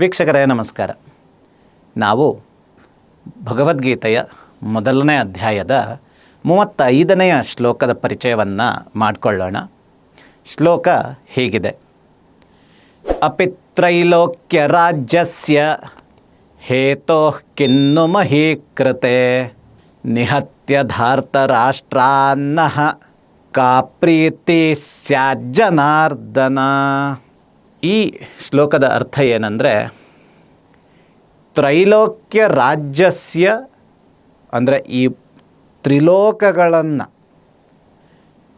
ವೀಕ್ಷಕರೇ, ನಮಸ್ಕಾರ. ನಾವು ಭಗವದ್ಗೀತೆಯ ಮೊದಲನೇ ಅಧ್ಯಾಯದ ಮೂವತ್ತೈದನೆಯ ಶ್ಲೋಕದ ಪರಿಚಯವನ್ನು ಮಾಡಿಕೊಳ್ಳೋಣ. ಶ್ಲೋಕ ಹೀಗಿದೆ. ಅಪಿತ್ರೈಲೋಕ್ಯ ರಾಜ್ಯಸ್ಯ ಹೇತೋ ಕಿನ್ನು ಮಹೀಕೃತೆ ನಿಹತ್ಯ ಧಾರ್ತರಾಷ್ಟ್ರಾನ್ನಃ ಕಾ ಪ್ರೀತಿ ಸ್ಯಾಜ್ಜನಾರ್ದನ. ಈ ಶ್ಲೋಕದ ಅರ್ಥ ಏನಂದರೆ, ತ್ರೈಲೋಕ್ಯ ರಾಜ್ಯಸ್ಯ ಅಂದರೆ ಈ ತ್ರಿಲೋಕಗಳನ್ನು,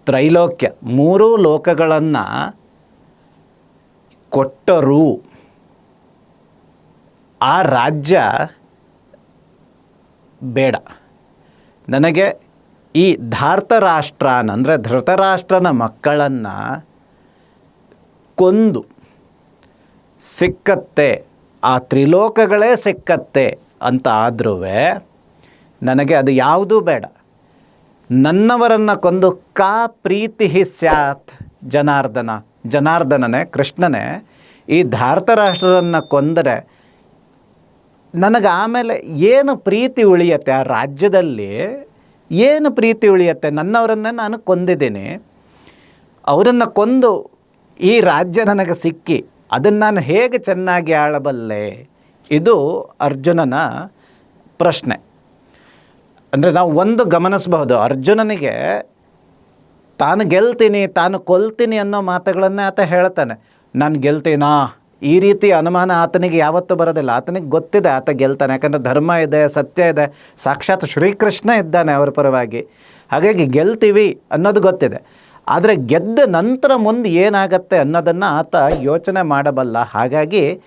ತ್ರೈಲೋಕ್ಯ ಮೂರೂ ಲೋಕಗಳನ್ನು ಕೊಟ್ಟರೂ ಆ ರಾಜ್ಯ ಬೇಡ. ನನಗೆ ಈ ಧಾರ್ತರಾಷ್ಟ್ರನ ಅಂದರೆ ಧೃತರಾಷ್ಟ್ರನ ಮಕ್ಕಳನ್ನು ಕೊಂದು ಸಿಕ್ಕತ್ತೆ. ಆ ತ್ರಿಲೋಕಗಳೇ ಸಿಕ್ಕತ್ತೆ ಅಂತ ಆದ್ರೂ ನನಗೆ ಅದು ಯಾವುದೂ ಬೇಡ. ನನ್ನವರನ್ನು ಕೊಂದು ಕಾ ಪ್ರೀತಿ ಸ್ಯಾತ್ ಜನಾರ್ದನ. ಜನಾರ್ದನನೇ, ಕೃಷ್ಣನೇ, ಈ ಧಾರ್ತರಾಷ್ಟ್ರರನ್ನು ಕೊಂದರೆ ನನಗೆ ಆಮೇಲೆ ಏನು ಪ್ರೀತಿ ಉಳಿಯತ್ತೆ ಆ ರಾಜ್ಯದಲ್ಲಿ? ಏನು ಪ್ರೀತಿ ಉಳಿಯತ್ತೆ? ನನ್ನವರನ್ನೇ ನಾನು ಕೊಂದಿದ್ದೀನಿ. ಅವರನ್ನು ಕೊಂದು ಈ ರಾಜ್ಯ ನನಗೆ ಸಿಕ್ಕಿ ಅದನ್ನು ನಾನು ಹೇಗೆ ಚೆನ್ನಾಗಿ ಆಳಬಲ್ಲೆ? ಇದು ಅರ್ಜುನನ ಪ್ರಶ್ನೆ. ಅಂದರೆ ನಾವು ಒಂದು ಗಮನಿಸಬಹುದು, ಅರ್ಜುನನಿಗೆ ತಾನು ಗೆಲ್ತೀನಿ, ತಾನು ಕೊಲ್ತೀನಿ ಅನ್ನೋ ಮಾತುಗಳನ್ನೇ ಆತ ಹೇಳ್ತಾನೆ. ನಾನು ಗೆಲ್ತೀನಾ? ಈ ರೀತಿ ಅನುಮಾನ ಆತನಿಗೆ ಯಾವತ್ತೂ ಬರೋದಿಲ್ಲ. ಆತನಿಗೆ ಗೊತ್ತಿದೆ ಆತ ಗೆಲ್ತಾನೆ. ಯಾಕಂದರೆ ಧರ್ಮ ಇದೆ, ಸತ್ಯ ಇದೆ. ಸಾಕ್ಷಾತ್ ಶ್ರೀಕೃಷ್ಣ ಇದ್ದಾನೆ ಅವರ ಪರವಾಗಿ. ಹಾಗಾಗಿ ಗೆಲ್ತೀವಿ ಅನ್ನೋದು ಗೊತ್ತಿದೆ. ಆದರೆ ಗೆದ್ದ ನಂತರ ಮುಂದೆ ಏನಾಗತ್ತೆ ಅನ್ನೋದನ್ನು ಆತ ಯೋಚನೆ ಮಾಡಬಲ್ಲ. ಹಾಗಾಗಿ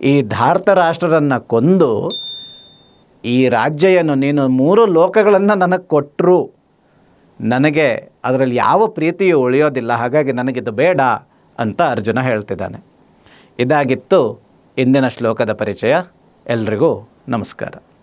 ಈ ಧಾರತ ರಾಷ್ಟ್ರರನ್ನು ಕೊಂದು ಈ ರಾಜ್ಯವನ್ನು ನೀನು ಮೂರು ಲೋಕಗಳನ್ನು ನನಗೆ ಕೊಟ್ಟರು ನನಗೆ ಅದರಲ್ಲಿ ಯಾವ ಪ್ರೀತಿಯೂ ಉಳಿಯೋದಿಲ್ಲ. ಹಾಗಾಗಿ ನನಗಿದು ಬೇಡ ಅಂತ ಅರ್ಜುನ ಹೇಳ್ತಿದ್ದಾನೆ. ಇದಾಗಿತ್ತು ಇಂದಿನ ಶ್ಲೋಕದ ಪರಿಚಯ. ಎಲ್ರಿಗೂ ನಮಸ್ಕಾರ.